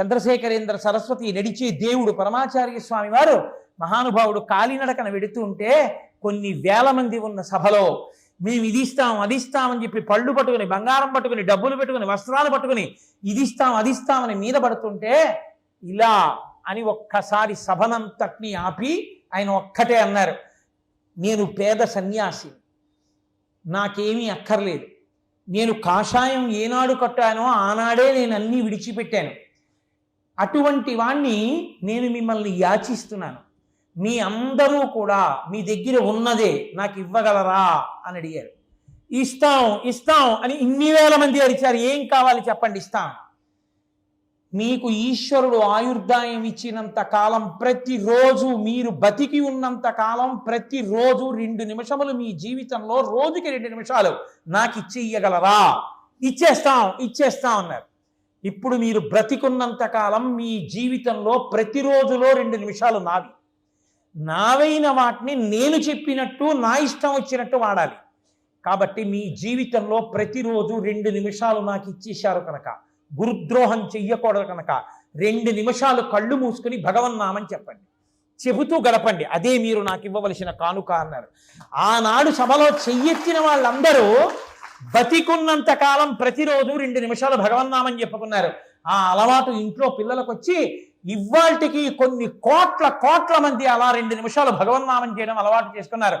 చంద్రశేఖరేంద్ర సరస్వతి నడిచే దేవుడు పరమాచార్య స్వామి వారు మహానుభావుడు కాలినడకన వెడుతూ ఉంటే కొన్ని వేల మంది ఉన్న సభలో మేము ఇది ఇస్తాం అది ఇస్తామని చెప్పి పళ్ళు పట్టుకుని బంగారం పట్టుకుని డబ్బులు పెట్టుకుని వస్త్రాలు పట్టుకుని ఇది ఇస్తాం అది ఇస్తామని మీద పడుతుంటే ఇలా అని ఒక్కసారి సభనంతటిని ఆపి ఆయన ఒక్కటే అన్నారు. నేను పేద సన్యాసి నాకేమీ అక్కర్లేదు. నేను కాషాయం ఏనాడు కట్టానో ఆనాడే నేను అన్నీ విడిచిపెట్టాను. అటువంటి వాణ్ణి నేను మిమ్మల్ని యాచిస్తున్నాను. మీ అందరూ కూడా మీ దగ్గర ఉన్నదే నాకు ఇవ్వగలరా అని అడిగారు. ఇస్తాం ఇస్తాం అని ఇన్ని వేల మంది అడిచారు ఏం కావాలి చెప్పండి ఇస్తాం. మీకు ఈశ్వరుడు ఆయుర్దాయం ఇచ్చినంత కాలం ప్రతిరోజు మీరు బతికి ఉన్నంత కాలం ప్రతిరోజు రెండు నిమిషములు మీ జీవితంలో రోజుకి రెండు నిమిషాలు నాకు ఇచ్చి ఇయ్యగలరా ఇచ్చేస్తాం ఇచ్చేస్తాం అన్నారు. ఇప్పుడు మీరు బ్రతికున్నంత కాలం మీ జీవితంలో ప్రతిరోజులో రెండు నిమిషాలు నావి. నావైన వాటిని నేను చెప్పినట్టు నా ఇష్టం వచ్చినట్టు వాడాలి. కాబట్టి మీ జీవితంలో ప్రతిరోజు రెండు నిమిషాలు నాకు ఇచ్చేశారు కనుక గురుద్రోహం చెయ్యకూడదు కనుక రెండు నిమిషాలు కళ్ళు మూసుకుని భగవన్నామని చెప్పండి. చెబుతూ గడపండి. అదే మీరు నాకు ఇవ్వవలసిన కానుక అన్నారు. ఆనాడు సభలో చెయ్యెత్తిన వాళ్ళందరూ బతికున్నంత కాలం ప్రతిరోజు రెండు నిమిషాలు భగవన్నామని చెప్పుకున్నారు. ఆ అలవాటు ఇంట్లో పిల్లలకు వచ్చి ఇవాళకి కొన్ని కోట్ల కోట్ల మంది అలా రెండు నిమిషాలు భగవన్నామం చేయడం అలవాటు చేసుకున్నారు.